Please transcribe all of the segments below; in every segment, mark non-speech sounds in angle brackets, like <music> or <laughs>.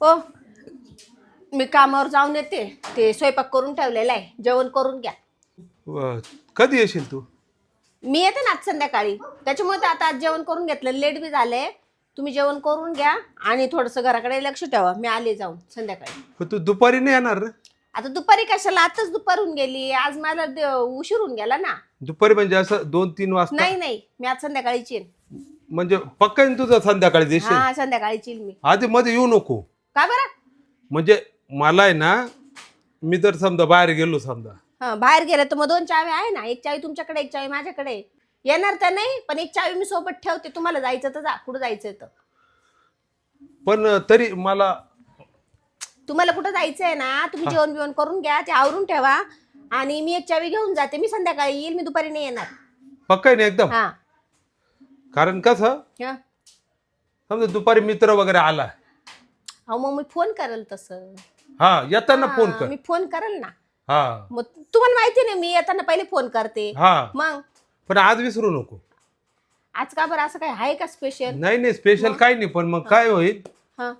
ओ मी कामावर जाऊन येते. ते स्वयंपाक करून ठेवलेला आहे. जेवण करून घ्या. व- कधी येशील तू? मी येते ना आज संध्याकाळी. त्याच्यामुळे तर आता आज जेवण करून घेतलं. लेट बी झालंय. तुम्ही जेवण करून घ्या आणि थोडंसं घराकडे लक्ष ठेवा. मी आले जाऊन संध्याकाळी. पण तू दुपारी नाही येणार रे? आता दुपारी कशाला? आताच दुपारून गेली. आज मला द- उशीर होऊन गेला ना. दुपारी म्हणजे असं दोन तीन वाजता? नाही नाही. मी आज संध्याकाळीची येईन. म्हणजे पक्का येईन तुझं संध्याकाळी देशील? हा संध्याकाळीची येईन मी. आधी मध्ये येऊ नको. का बरं? म्हणजे मला आहे ना मी तर समजा बाहेर गेलो समजा. हा बाहेर गेलं तर मग दोन चावी आहे ना एक चावी तुमच्याकडे एक चावी माझ्याकडे. येणार तर नाही पण एक चावी मी सोबत ठेवते तुम्हाला जायचं तर जा कुठं जायचं तर. पण तरी मला तुम्हाला कुठं जायचं आहे ना तुम्ही जेवण बिवण करून घ्या ते आवरून ठेवा आणि मी एक चावी घेऊन जाते मी संध्याकाळी येईल मी दुपारी नाही येणार. पक्का आहे ना एकदम? हा. कारण कसं? हा. समजा दुपारी मित्र वगैरे आला अहो मग मी फोन करेल तसं. हा येताना फोन हा, कर. मी फोन करेल ना. हा. मग तुम्हाला माहिती नाही मी येताना पहिले फोन करते. हा. मग? पण आज विसरू नको. आज का बरं? असं काय आहे का स्पेशल नाही नाही स्पेशल काही नाही पण मग काय होईल? हा.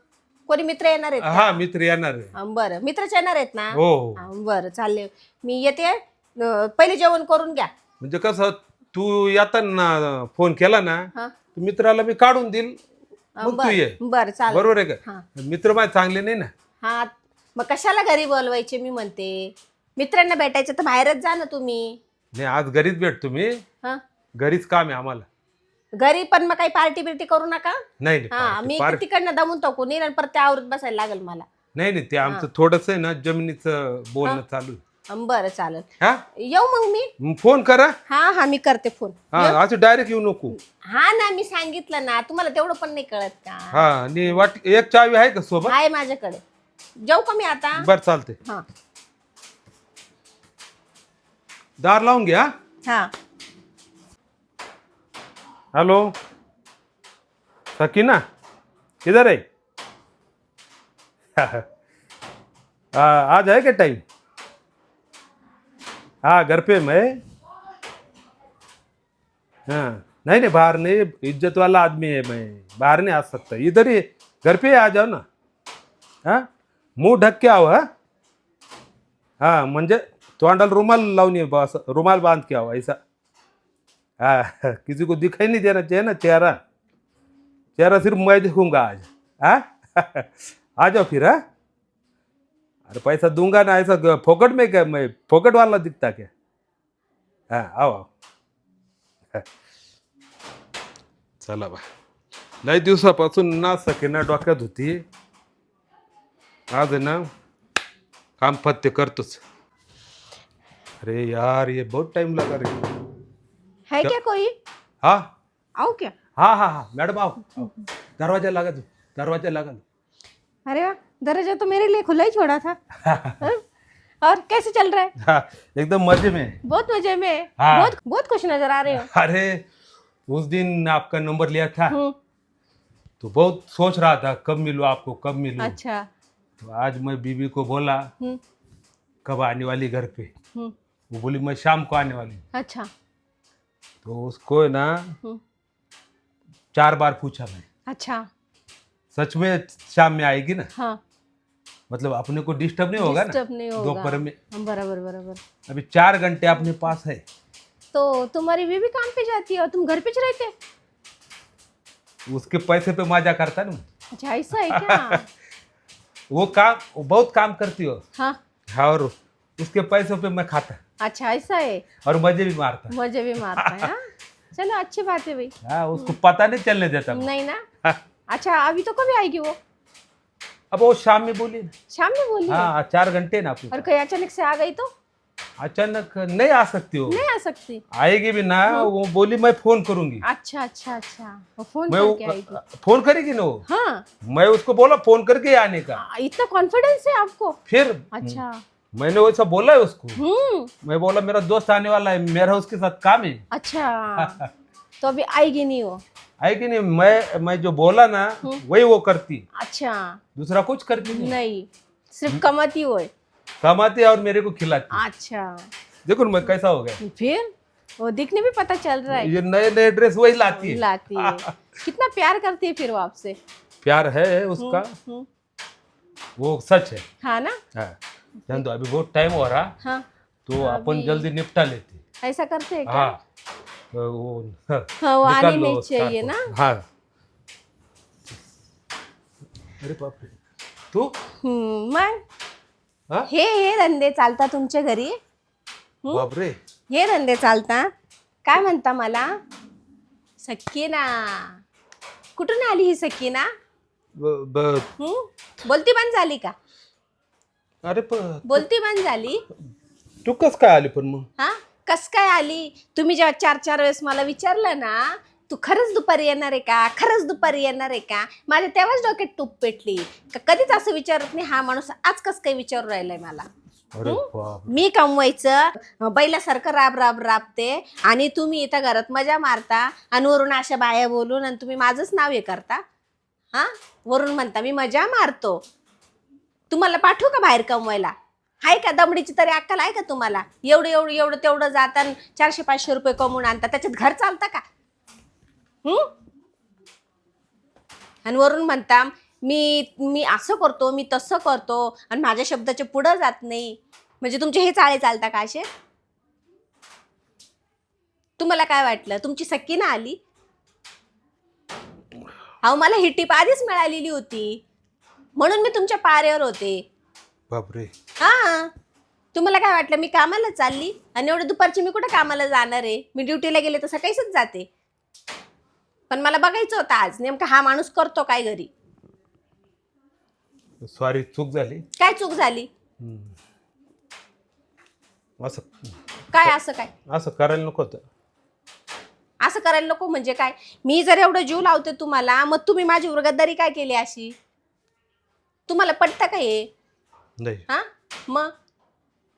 कोणी मित्र येणार आहेत? हा मित्र येणार आहे बरं. मित्रच येणार आहेत ना? हो हो. हा, बरं चालले. मी येते. अं, पहिले जेवण करून घ्या. म्हणजे कसं तू येताना फोन केला ना हा. तर मित्राला मी काढून देईल. मग तू ये. बरं बरं चालेल. बरोबर आहे हा. का मित्र माझे चांगले नाही ना? हा मग कशाला घरी बोलवायचे मी म्हणते? मित्रांना भेटायचं तर बाहेरच जा ना तुम्ही. नाही आज घरीच भेटतो मी हा? घरीच काम आहे आम्हाला. घरी पण मग काही पार्टी बिर्टी करू नका? नाही नाही हा मी तिकडनं दमून टाकू नाही आणि परत ते आवरत बसायला लागेल मला. नाही नाही ते आमचं थोडस आहे ना जमिनीचं बोलणं चालू आहे. हं, बरं चालेल. हा? येऊ मग मी? मग फोन करा. हा हा मी करते फोन. हा असं डायरेक्ट येऊ नको. हा ना मी सांगितलं ना तुम्हाला तेवढं पण नाही कळत का? हा आणि वाट एक चावी आहे का सोबत? आहे माझ्याकडे. जाऊ का मी आता? बर चालते हा. दार लावून घ्या हा. हेलो. सकीना किधर <laughs> है आ, आज है क्या टाइम हाँ घर पे मैं। हाँ नहीं नहीं, बाहर नहीं, इज़्ज़त वाला आदमी है मैं, बाहर नहीं आ सकता। इधर ही, घर पे आ जाओ ना। हाँ मुँह ढक के आओ हाँ। हाँ म्हणजे तोंडाला रुमाल लावून ये बस, रुमाल बाँध के आओ, ऐसा। हाँ किसी को दिखाई नहीं देना चाहिए ना, चेहरा। चेहरा सिर्फ़ मैं दिखूँगा आज। हाँ <laughs> आ जाओ फिर हाँ। अरे पैसा दूंगा ना ऐसा ग- फोकट में क्या मैं फोकट वाला दिखता क्या? हाँ आओ आओ। हा. चला बा। लई दिवसापासून ना सकीना डोक्यात होती. आज आहे ना काम पत्ते करतोच. अरे यार ये बहुत टाइम लगा रे. है क्या? कोई? हाँ? आओ क्या? हाँ हाँ हाँ मैडम आओ आओ। दरवाजा लगा दो दरवाजा लगा दो. अरे वाह दरवाज़ा तो मेरे लिए खुला ही छोड़ा था? <laughs> और कैसे चल रहा है? हाँ, एकदम मज़े में। बहुत मज़े में। हाँ। बहुत बहुत खुश नज़र आ रहे हो। अरे उस दिन आपका नंबर लिया था। हम्म, तो बहुत सोच रहा था कब मिलूँ आपको कब मिलूँ। अच्छा। तो आज मैं बीबी को बोला हम्म, कब आने वाली घर पे? हम्म, वो बोली मैं शाम को आने वाली अच्छा। तो उसको ना चार बार पूछा मैं अच्छा। सच में शाम में आएगी ना? हाँ। मतलब अपने को डिस्टर्ब नहीं होगा ना? डिस्टर्ब नहीं होगा। दोपहर में हाँ, बराबर बराबर। अभी चार घंटे अपने पास है। तो तुम्हारी बीवी काम पे जाती है और तुम घर पे रहते? उसके पैसे पे मज़ा करता ना अच्छा ऐसा है क्या? <laughs> वो काम वो बहुत काम करती हो। हाँ और उसके पैसों पे मैं खाता। अच्छा ऐसा है। और मज़े भी मारता। मज़े भी मारता है हाँ? <laughs> चलो अच्छी बात है भाई। हाँ उसको पता नहीं चलने देता मैं। नहीं ना? हाँ, अच्छा अभी तो कभी आएगी वो? अब वो शाम में बोली ना। शाम में बोली है। हाँ चार घंटे ना आपके और कहीं अचानक से आ गई तो? अचानक नहीं आ सकती हो नहीं आ सकती। आएगी भी ना वो बोली मैं फ़ोन करूँगी। अच्छा अच्छा अच्छा। वो फ़ोन मैं करके आएगी। वो फ़ोन करेगी ना वो? हाँ। मैं उसको बोला फ़ोन करके आने का। आ, इतना कॉन्फिडेंस है आपको? फिर अच्छा। मैंने वैसा बोला है उसको। हम्म। मैं बोला मेरा दोस्त आने वाला है मेरा उसके साथ काम है। अच्छा। <laughs> तो अभी आएगी नहीं वो? आएगी नहीं? मैं मैं जो बोला ना वही वो करती। अच्छा। दूसरा कुछ करती नहीं। नहीं सिर्फ़ कमाती हो है। कमाती और मेरे को खिलाती अच्छा। देखो मैं कैसा हो गया। फिर? वो दिखने भी पता चल रहा है। ये नए नए ड्रेस वही लाती है। लाती है। <laughs> कितना प्यार करती है फिर वो आपसे। प्यार है उसका। हम्म, वो सच है। हाँ ना? हाँ। अभी बहुत टाइम हो रहा। हाँ। तो अपन जल्दी निपटा लेते। ऐसा करते हैं हाँ। तो वो हाँ, हाँ, वो निकाल आने लो में उसका चाहिए। ना हाँ. अरे बाप रे तू? हम्म, मग? हा? हे हे धंदे चालता तुमच्या घरी? बाप रे हे धंदे चालता? काय म्हणता मला? सकीना कुठून आली ही सकीना ब- ब- हम्म? बोलती बंद झाली का? अरे प बोलती बंद झाली? तू कस काय आली पण मग? हा? कस काय आली? तुम्ही जेव्हा चार चार वेळेस मला विचारलं ना तू खरंच दुपारी येणार आहे का? खरंच दुपारी येणार आहे का? माझ्या तेव्हाच डोक्यात टूप पेटली. का कधीच असं विचारत नाही हा माणूस आज कस काय विचारू राहिलाय मला? अरे बाप मी कमवायचं बैलासारखं राब राब राबते आणि तुम्ही इथं घरात मजा मारता आणि वरून अशा बाया बोलून आणि तुम्ही माझंच नाव हे करता? हा? वरून म्हणता मी मजा मारतो. तुम्हाला पाठवू का बाहेर कमवायला? आहे का दमडीची तरी अक्कल आहे का तुम्हाला? एवढं एवढं एवढं तेवढं जाता आणि चारशे पाचशे रुपये कमवून आणता. त्याच्यात घर चालतं का? हम्म आणि वरून म्हणता मी मी असं करतो मी तसं करतो आणि माझ्या शब्दाच्या पुढं जात नाही. म्हणजे तुमचे हे चाळे चालता का असे? तुम्हाला काय वाटलं? तुमची सक्की ना आली? अहो मला ही टीप आधीच मिळालेली होती. म्हणून मी तुमच्या पाऱ्यावर होते. बाप रे हा. तुम्हाला काय वाटलं मी कामाला चालली? आणि एवढं दुपारची मी कुठं कामाला जाणार आहे? मी ड्युटीला गेले तर सकाळीच जाते. पण मला बघायचं होतं आज नेमका हा माणूस करतो काय घरी? सॉरी चूक झाली. काय चूक झाली? हम्म. असं. काय असं काय? असं करायला नको होतं. असं करायला नको म्हणजे काय? मी जर एवढं जीव लावते तुम्हाला मग तुम्ही माझी गद्दारी काय केली अशी? तुम्हाला पटतं का हे? नाही हा? मग?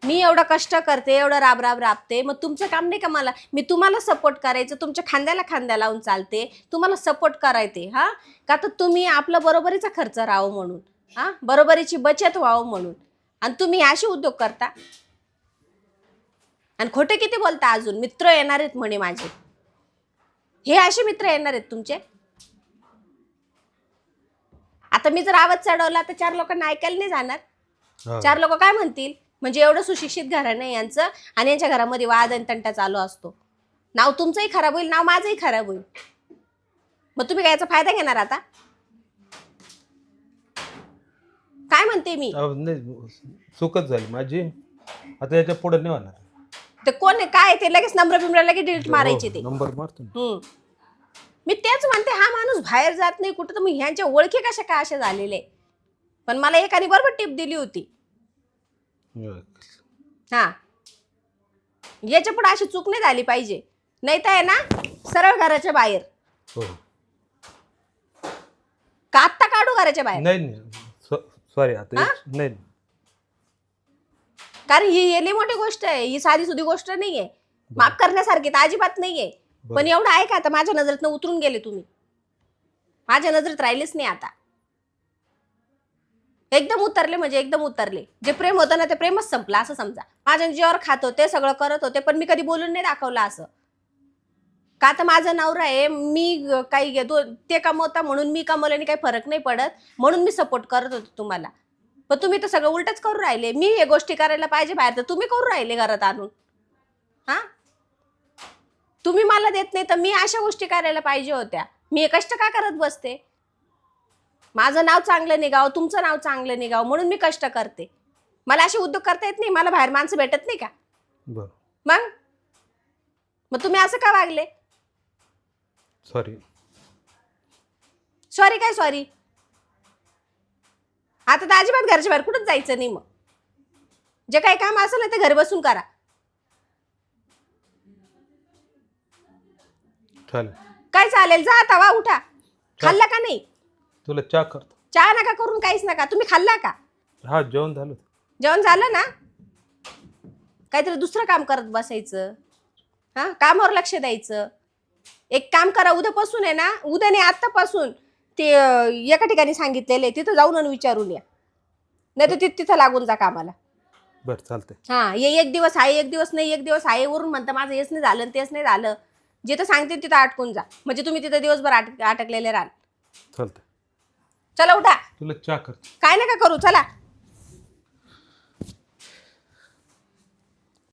मी एवढं कष्ट करते एवढं राब राब राबते. मग तुमचं काम नाही का मला? मी तुम्हाला सपोर्ट करायचं तुमच्या खांद्याला खांद्या लावून चालते. तुम्हाला सपोर्ट करायचे हा? का तर तुम्ही आपला बरोबरीचा खर्च राहावं म्हणून हा? बरोबरीची बचत व्हावं म्हणून. आणि तुम्ही असे उद्योग करता? आणि खोटे किती बोलता अजून? मित्र येणार आहेत म्हणे माझे. हे असे मित्र येणार आहेत तुमचे? आता मी जर आवाज चढवला तर चार लोकांना ऐकायला नाही जाणार? हा. चार लोक काय म्हणतील? म्हणजे एवढं सुशिक्षित घराणं आहे यांचं. आणि यांच्या घरामध्ये वाद आणि तंटा चालू असतो. नाव तुमचंही खराब होईल नाव माझंही खराब होईल. मग तुम्ही काय याचा फायदा घेणार आता? काय म्हणते मी? अहो, नाही चूकच झाली माझी. आता याच्यापुढे नाही होणार. ते कोण आहे? काय आहे ते? लगेच नंबर बिंबर लगेच डिलीट मारायचे ते. हो, नंबर मारतो ना. हम्म. मी तेच म्हणते हा माणूस बाहेर जात नाही. कुठं तर मग ह्यांच्या ओळखी कशा काय अशा झालेले पण मला एकाने बरोबर टिप दिली होती. हा. याच्यापुढे अशी चूक नाही झाली पाहिजे. नाही तर आहे ना सरळ घराच्या बाहेर. हो. का आत्ता काढू घराच्या बाहेर? नाही नाही. सॉरी आता हा? एक- नाही कारण ही लई मोठी गोष्ट आहे. ही साधी सुधी गोष्ट नाहीये. माफ करण्यासारखी तर अजिबात नाहीये. पण एवढं आहे का आता माझ्या नजरेतनं उतरून गेले तुम्ही. माझ्या नजरेत राहिलेच नाही आता. एकदम उतरले म्हणजे एकदम उतरले. जे प्रेम होतं ना ते प्रेमच संपलं असं समजा. माझ्या जीवावर खात होते सगळं करत होते पण मी कधी बोलून नाही दाखवलं असं. का तर माझं नवरा आहे मी काही घेतो दो- ते कमवता म्हणून मी कमवल्याने काही फरक नाही पडत म्हणून मी सपोर्ट करत होते तुम्हाला. पण तुम्ही तर सगळं उलटच करू राहिले. मी हे गोष्टी करायला पाहिजे बाहेर तर तुम्ही करू राहिले घरात आणून. हां? तुम्ही मला देत नाही तर मी अशा गोष्टी करायला पाहिजे होत्या. मी हे कष्ट का करत बसते? माझं नाव चांगलं निघाव तुमचं नाव चांगलं निघाव म्हणून मी कष्ट करते. मला असे उद्योग करता येत नाही मला बाहेर माणसं भेटत नाही का? बरं. मग? मग तुम्ही असं का वागले? सॉरी सॉरी काय सॉरी आता तर अजिबात घरच्या बाहेर कुठंच जायचं नाही मग. जे काही काम असेल ना ते घरी बसून करा. चालेल. काय चालेल? जा आता वा उठा. खाल्ला का नाही? तुला चहा करतो. चहा नका करून काहीच नका. तुम्ही खाल्ला का? हा जेवण झालं जेवण झालं ना? काहीतरी दुसरं काम करत बसायचं. हा कामावर लक्ष द्यायचं. एक काम करा उद्यापासून आहे ना उद्या नाही आत्तापासून ते अं, एका ठिकाणी सांगितलेले तिथं जाऊन आणि विचारून या. नाही तर तिथं लागून जा कामाला. बरं चालतंय. हा ये एक दिवस आहे एक दिवस नाही एक दिवस आहे वरून म्हणतं माझं हेच नाही झालं आणि तेच नाही झालं. जिथं सांगते तिथं अटकून जा. म्हणजे तुम्ही तिथं दिवसभर अटक अटकलेले राहाल. चालतंय. चला उठा. तुला चा कर काय नका करू चला.